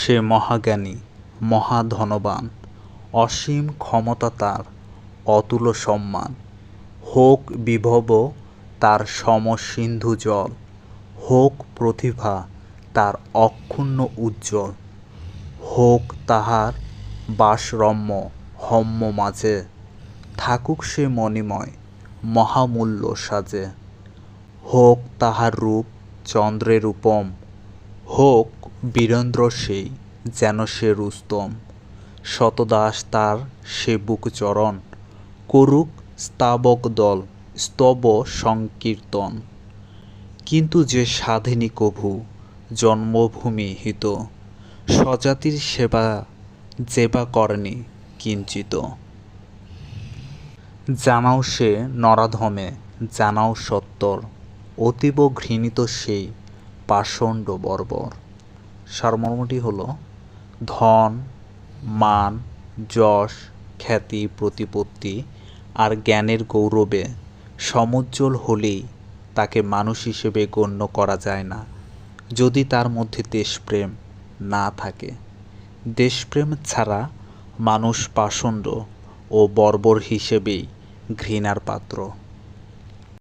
সে মহাজ্ঞানী, মহাধনবান, অসীম ক্ষমতা তার, অতুল সম্মান। হোক বিভব তার সম সিন্ধু জল, হোক প্রতিভা তার অক্ষুণ্ণ উজ্জ্বল, হোক তাহার বাসরম্য হম্য মাঝে, থাকুক সে মণিময় মহামূল্য সাজে। হোক তাহার রূপ চন্দ্রের উপম, হোক বীরেন্দ্র সেই যেন সে রুস্তম। শতদাস তার সে বুক চরণ। করুক স্তাবক দল, স্তব সংকীর্তন। কিন্তু যে স্বাধীনী কভু, জন্মভূমি হিত। স্বজাতির সেবা যেবা করেনি কিঞ্চিত। জানাও সে নরাধমে, জানাও সত্তর। অতীব ঘৃণিত সেই পাষণ্ড বর্বর। সারমর্মটি হলো, ধন, মান, যশ, খ্যাতি, প্রতিপত্তি আর জ্ঞানের গৌরবে সমুজ্জ্বল হলেই তাকে মানুষ হিসেবে গণ্য করা যায় না। যদি তার মধ্যে দেশপ্রেম না থাকে, দেশপ্রেম ছাড়া মানুষ পাষণ্ড ও বর্বর হিসেবেই ঘৃণার পাত্র।